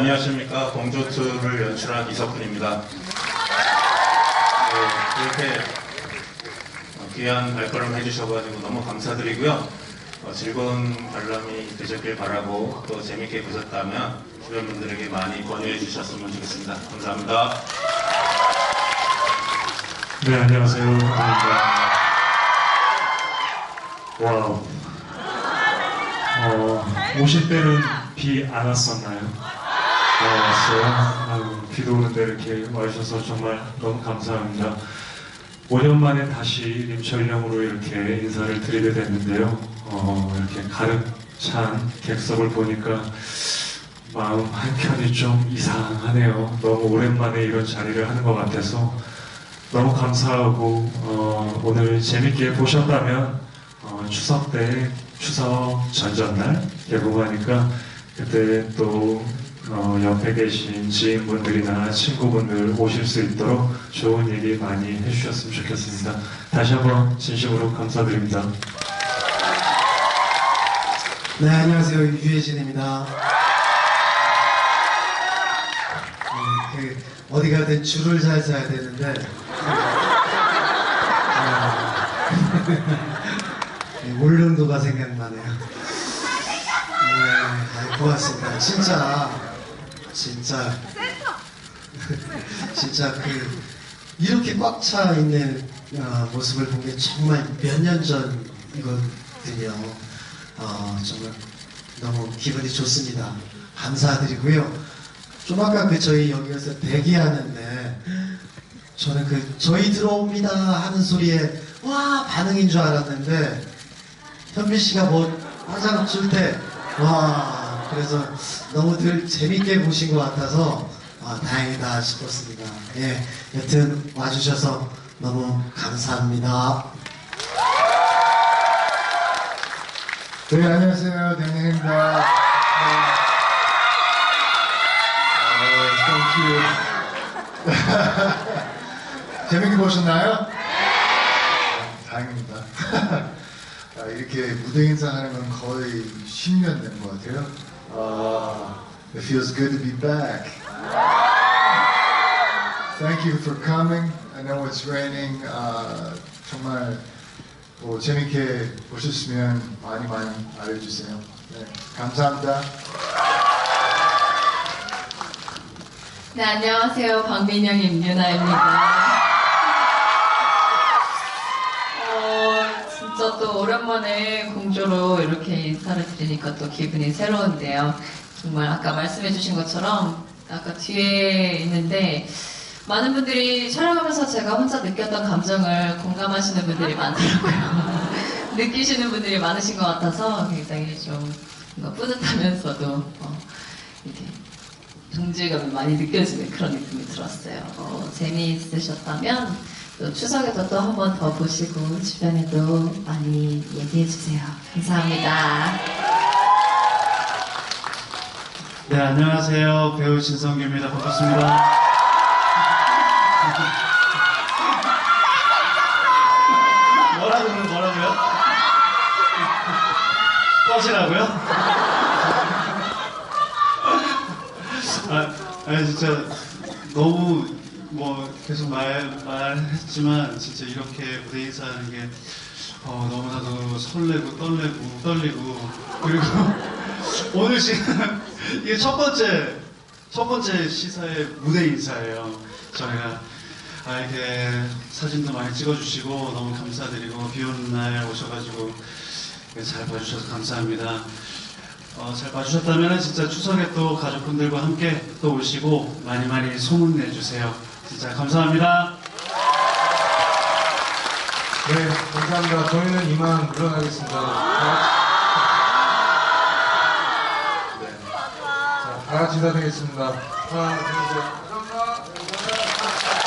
네, 안녕하십니까. 공조투를 연출한 이석훈입니다. 네, 이렇게 어, 귀한 발걸음 해주셔가지고 너무 감사드리고요. 어, 즐거운 관람이 되셨길 바라고 또 재밌게 보셨다면 주변 분들에게 많이 권유해 주셨으면 좋겠습니다. 감사합니다. 네, 안녕하세요. 감사합니다. 와우. 어, 오실 때는 비 안 왔었나요? 네, 비도 오는데 이렇게 와주셔서 정말 너무 감사합니다. 5년 만에 다시 림철령으로 이렇게 인사를 드리게 됐는데요. 어, 이렇게 가득 찬 객석을 보니까 마음 한켠이 좀 이상하네요. 너무 오랜만에 이런 자리를 하는 것 같아서 너무 감사하고 어, 오늘 재밌게 보셨다면 어, 추석 때 추석 전전날 개봉하니까 그때 또 어, 옆에 계신 지인분들이나 친구분들 오실 수 있도록 좋은 얘기 많이 해주셨으면 좋겠습니다. 다시 한번 진심으로 감사드립니다. 네, 안녕하세요. 유혜진입니다. 네, 그, 어디 가든 줄을 잘 서야 되는데, 어, 네, 울릉도가 생각나네요. 네, 아, 고맙습니다. 진짜, 진짜, 진짜 그, 이렇게 꽉 차 있는 어, 모습을 본 게 정말 몇 년 전이거든요. 어, 정말 너무 기분이 좋습니다. 감사드리고요. 좀 아까 그 저희 여기에서 대기하는데 저는 그 저희 들어옵니다 하는 소리에 와 반응인 줄 알았는데 현민 씨가 뭐 화장 줄 때 와 그래서 너무들 재밌게 보신 것 같아서 아, 다행이다 싶었습니다. 예, 여튼 와주셔서 너무 감사합니다. 네, 안녕하세요. 댕댕입니다. 네. 어. 재밌게 보셨나요? 네. 다행입니다. 아, 이렇게 무대 인사하는 건 거의 10년 된 것 같아요. 아, it feels good to be back. Thank you for coming. I know it's raining. 아, 정말 뭐 재밌게 보셨으면 많이 많이 알려주세요. 네, 감사합니다. 네, 안녕하세요. 박민영 임윤아입니다. 어, 진짜 또 오랜만에 공조로 이렇게 인사를 드리니까 또 기분이 새로운데요. 정말 아까 말씀해주신 것처럼 아까 뒤에 있는데 많은 분들이 촬영하면서 제가 혼자 느꼈던 감정을 공감하시는 분들이 많더라고요. 느끼시는 분들이 많으신 것 같아서 굉장히 좀 뿌듯하면서도 어, 이렇게 동질감이 많이 느껴지는 그런 느낌이 들었어요. 어, 재미있으셨다면 또 추석에도 또 한 번 더 보시고 주변에도 많이 얘기해 주세요. 감사합니다. 네, 안녕하세요. 배우 진성규입니다. 반갑습니다. 뭐라고요? 뭐라고요? 꺼지라고요? 아, 아니 진짜 너무 뭐 계속 말 말했지만 진짜 이렇게 무대 인사하는 게 어, 너무나도 설레고 떨리고 떨리고 그리고 오늘 지금 이게 첫 번째 첫 번째 시사의 무대 인사예요. 저희가 아, 이렇게 사진도 많이 찍어주시고 너무 감사드리고 비 오는 날 오셔가지고 잘 봐주셔서 감사합니다. 어, 잘 봐주셨다면 진짜 추석에 또 가족분들과 함께 또 오시고 많이 많이 소문 내주세요. 진짜 감사합니다. 네, 감사합니다. 저희는 이만 물러나겠습니다. 네. 자, 다 같이 인사드리겠습니다. 하나, 둘, 셋. 감사합니다.